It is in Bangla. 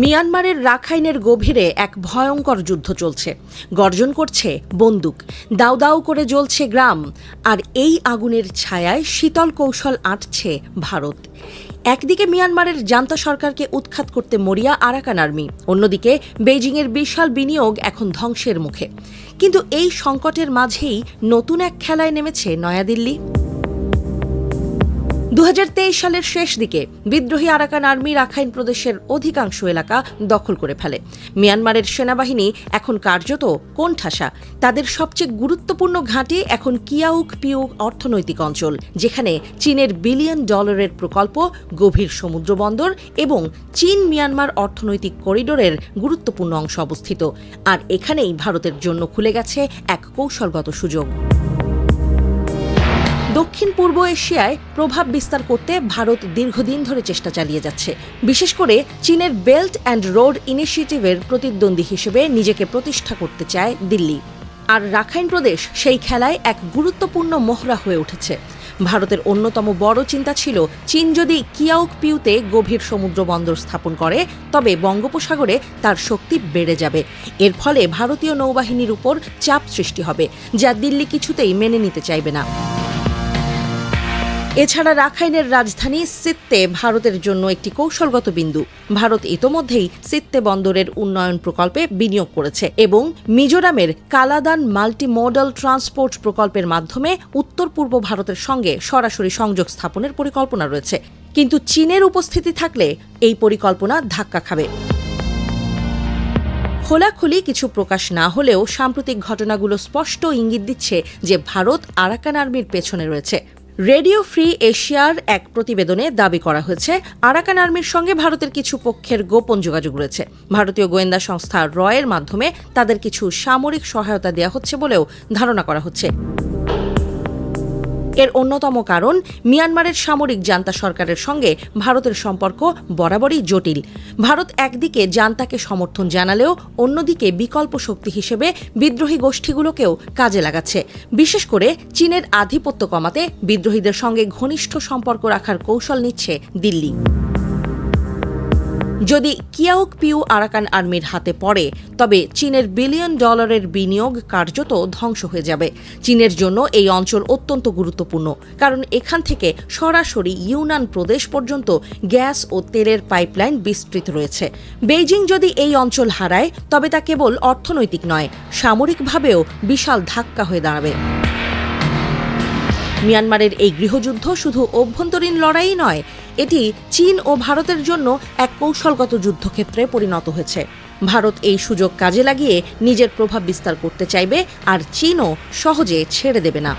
মিয়ানমারের রাখাইনের গভীরে এক ভয়ঙ্কর যুদ্ধ চলছে। গর্জন করছে বন্দুক দাউ দাউ করে জ্বলছে গ্রাম, আর এই আগুনের ছায়ায় শীতল কৌশল আঁটছে ভারত। একদিকে মিয়ানমারের জান্তা সরকারকে উৎখাত করতে মরিয়া আরাকান আর্মি, অন্যদিকে বেইজিংয়ের বিশাল বিনিয়োগ এখন ধ্বংসের মুখে। কিন্তু এই সংকটের মাঝেই নতুন এক খেলায় নেমেছে নয়াদিল্লি। দু হাজার তেইশ সালের শেষ দিকে বিদ্রোহী আরাকান আর্মি রাখাইন প্রদেশের অধিকাংশ এলাকা দখল করে ফেলে। মিয়ানমারের সেনাবাহিনী এখন কার্যত কোণঠাসা। তাদের সবচেয়ে গুরুত্বপূর্ণ ঘাঁটি এখন কিয়াউক পিউক অর্থনৈতিক অঞ্চল, যেখানে চীনের বিলিয়ন ডলারের প্রকল্প, গভীর সমুদ্র বন্দর এবং চীন মিয়ানমার অর্থনৈতিক করিডোরের গুরুত্বপূর্ণ অংশ অবস্থিত। আর এখানেই ভারতের জন্য খুলে গেছে এক কৌশলগত সুযোগ। দক্ষিণ পূর্ব এশিয়ায় প্রভাব বিস্তার করতে ভারত দীর্ঘদিন ধরে চেষ্টা চালিয়ে যাচ্ছে। বিশেষ করে চীনের বেল্ট অ্যান্ড রোড ইনিশিয়েটিভের প্রতিদ্বন্দ্বী হিসেবে নিজেকে প্রতিষ্ঠা করতে চায় দিল্লি। আর রাখাইন প্রদেশ সেই খেলায় এক গুরুত্বপূর্ণ মোহরা হয়ে উঠেছে। ভারতের অন্যতম বড় চিন্তা ছিল, চীন যদি কিয়াউক পিউতে গভীর সমুদ্র বন্দর স্থাপন করে, তবে বঙ্গোপসাগরে তার শক্তি বেড়ে যাবে। এর ফলে ভারতীয় নৌবাহিনীর উপর চাপ সৃষ্টি হবে, যা দিল্লি কিছুতেই মেনে নিতে চাইবে না। এছাড়া রাখাইনের রাজধানী সিত্তে ভারতের জন্য একটি কৌশলগত বিন্দু। ভারত ইতোমধ্যেই সিত্তে বন্দরের উন্নয়ন প্রকল্পে বিনিয়োগ করেছে এবং মিজোরামের কালাদান মাল্টি মডেল ট্রান্সপোর্ট প্রকল্পের মাধ্যমে উত্তর পূর্ব ভারতের সঙ্গে সরাসরি সংযোগ স্থাপনের পরিকল্পনা রয়েছে। কিন্তু চীনের উপস্থিতি থাকলে এই পরিকল্পনা ধাক্কা খাবে। খোলাখুলি কিছু প্রকাশ না হলেও সাম্প্রতিক ঘটনাগুলো স্পষ্ট ইঙ্গিত দিচ্ছে যে ভারত আরাকান আর্মির পেছনে রয়েছে। রেডিও ফ্রি এশিয়ার এক প্রতিবেদনে দাবি করা হয়েছে, আরাকান আর্মির সঙ্গে ভারতের কিছু পক্ষের গোপন যোগাযোগ রয়েছে। ভারতীয় গোয়েন্দা সংস্থা রয়ের মাধ্যমে তাদের কিছু সামরিক সহায়তা দেওয়া হচ্ছে বলেও ধারণা করা হচ্ছে। এর অন্যতম কারণ, মিয়ানমারের সামরিক জান্তা সরকারের সঙ্গে ভারতের সম্পর্ক বরাবরই জটিল। ভারত একদিকে জান্তাকে সমর্থন জানালেও অন্যদিকে বিকল্প শক্তি হিসেবে বিদ্রোহী গোষ্ঠীগুলোকেও কাজে লাগাচ্ছে। বিশেষ করে চীনের আধিপত্য কমাতে বিদ্রোহীদের সঙ্গে ঘনিষ্ঠ সম্পর্ক রাখার কৌশল নিচ্ছে দিল্লি। যদি কিয়াউক পিউ আরাকান আর্মির হাতে পড়ে, তবে চীনের বিলিয়ন ডলারের বিনিয়োগ কার্যত ধ্বংস হয়ে যাবে। চীনের জন্য এই অঞ্চল অত্যন্ত গুরুত্বপূর্ণ, কারণ এখান থেকে সরাসরি ইউনান প্রদেশ পর্যন্ত গ্যাস ও তেলের পাইপলাইন বিস্তৃত রয়েছে। বেইজিং যদি এই অঞ্চল হারায়, তবে তা কেবল অর্থনৈতিক নয়, সামরিকভাবেও বিশাল ধাক্কা হয়ে দাঁড়াবে। মিয়ানমারের এই গৃহযুদ্ধ শুধু অভ্যন্তরীণ লড়াই নয়, এটি চীন ও ভারতের জন্য এক কৌশলগত যুদ্ধক্ষেত্রে পরিণত হয়েছে। ভারত এই সুযোগ কাজে লাগিয়ে নিজের প্রভাব বিস্তার করতে চাইবে, আর চীনও সহজে ছেড়ে দেবে না।